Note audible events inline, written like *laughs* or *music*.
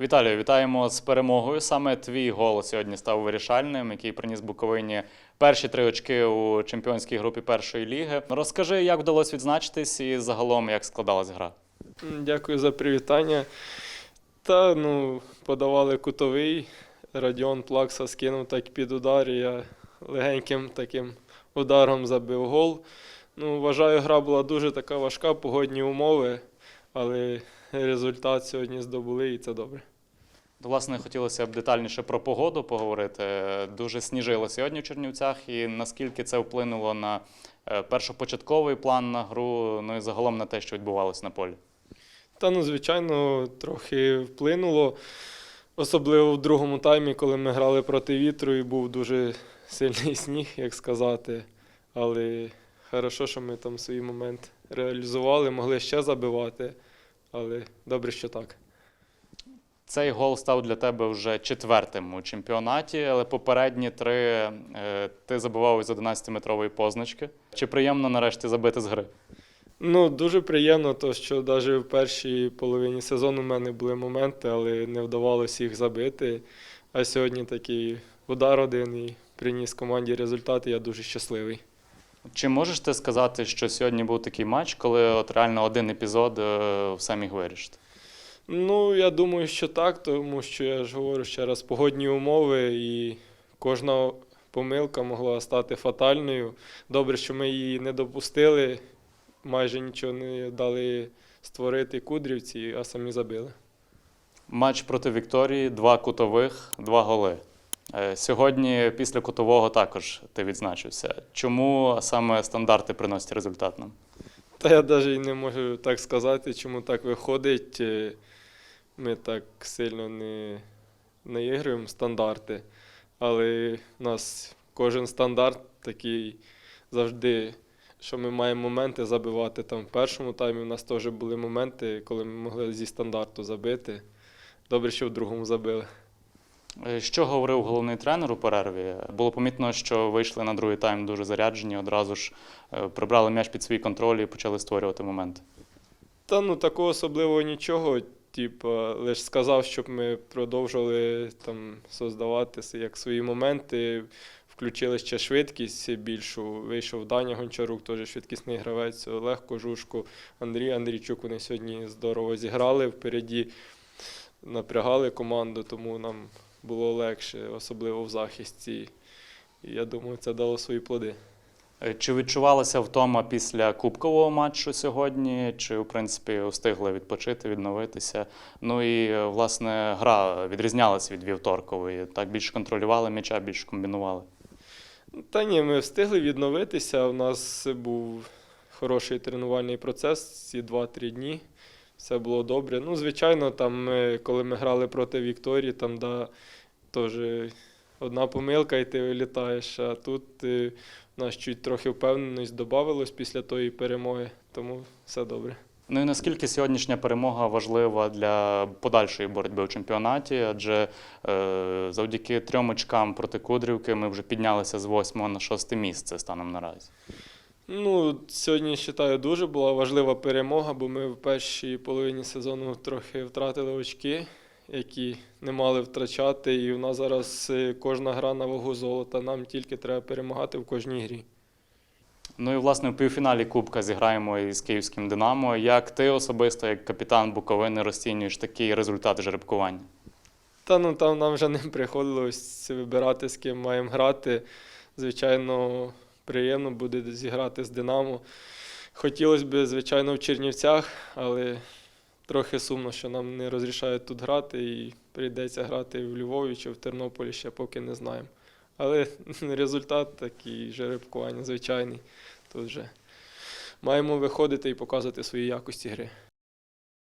Віталію, вітаємо з перемогою. Саме твій гол сьогодні став вирішальним, який приніс Буковині перші три очки у чемпіонській групі першої ліги. Розкажи, як вдалося відзначитись і загалом як складалась гра. Дякую за привітання. Та ну, подавали кутовий. Радіон Плакса скинув так під удар, і я легеньким таким ударом забив гол. Ну, вважаю, гра була дуже така важка, погодні умови, але результат сьогодні здобули і це добре. Власне, хотілося б детальніше про погоду поговорити. Дуже сніжило сьогодні в Чернівцях, і наскільки це вплинуло на е, першопочатковий план на гру, ну і загалом на те, що відбувалося на полі. Та ну, звичайно, трохи вплинуло. Особливо в другому таймі, коли ми грали проти вітру, і був дуже сильний сніг, як сказати. Але хорошо, що ми там свій момент реалізували, могли ще забивати. Але добре, що так. Цей гол став для тебе вже четвертим у чемпіонаті, але попередні три е, ти забивав із 11-метрової позначки. Чи приємно нарешті забити з гри? Ну, дуже приємно, то що навіть в першій половині сезону в мене були моменти, але не вдавалося їх забити. А сьогодні такий удар один і приніс команді результати. Я дуже щасливий. Чи можеш ти сказати, що сьогодні був такий матч, коли от реально один епізод все міг вирішити? Ну, я думаю, що так, тому що я ж говорю ще раз, погодні умови і кожна помилка могла стати фатальною. Добре, що ми її не допустили, майже нічого не дали створити кудрівці, а самі забили. Матч проти Вікторії, два кутових, два голи. Е, Сьогодні після кутового також ти відзначився. Чому саме стандарти приносять результат нам? Та я навіть і не можу так сказати, чому так виходить. Е, Ми так сильно не наігруємо стандарти, але у нас кожен стандарт такий завжди, що ми маємо моменти забивати. Там в першому таймі у нас теж були моменти, коли ми могли зі стандарту забити. Добре, що в другому забили. Е, Що говорив головний тренер у перерві? Було помітно, що вийшли на другий тайм дуже заряджені, одразу ж е, прибрали м'яч під свій контроль і почали створювати моменти. Та ну такого особливого нічого. Типа, лише сказав, щоб ми продовжували там создавати с- як свої моменти, включили ще швидкість більшу. Вийшов Даня Гончарук, теж швидкісний гравець, Олег Кожушко, Андрій Андрійчук. Вони сьогодні здорово зіграли впереді, напрягали команду, тому нам було легше, особливо в захисті. І я думаю, це дало свої плоди. Е, Чи відчувалася втома після кубкового матчу сьогодні? Чи, в принципі, встигли відпочити, відновитися? Ну і е, власне гра відрізнялася від вівторкової. Так більше контролювали м'яча, більше комбінували. Та ні, ми встигли відновитися. У нас був хороший тренувальний процес ці 2-3 дні. Все було добре. Ну, звичайно, там, ми, коли ми грали проти Вікторії, там да, теж одна помилка, і ти вилітаєш. А тут е, у нас чуть трохи впевненість додавалось після тої перемоги, тому все добре. Ну і наскільки сьогоднішня перемога важлива для подальшої боротьби у чемпіонаті? Адже е, завдяки трьом очкам проти Кудрівки ми вже піднялися з восьмого на шосте місце станом наразі. Ну, сьогодні вважаю, дуже була важлива перемога, бо ми в першій половині сезону трохи втратили очки, які не мали втрачати. І у нас зараз е, кожна гра на вагу золота. Нам тільки треба перемагати в кожній грі. Ну і власне в півфіналі Кубка зіграємо із київським Динамо. Як ти особисто, як капітан Буковини, розцінюєш такий результат жеребкування? Та ну там нам вже не приходилось вибирати, з ким маємо грати. Звичайно, приємно буде зіграти з Динамо. Хотілося б, звичайно, в Чернівцях, але трохи сумно, що нам не розрішають тут грати і прийдеться грати в Львові чи в Тернополі, ще поки не знаємо. Але *laughs* результат такий жеребкування звичайний. Тут вже маємо виходити і показувати свої якості гри.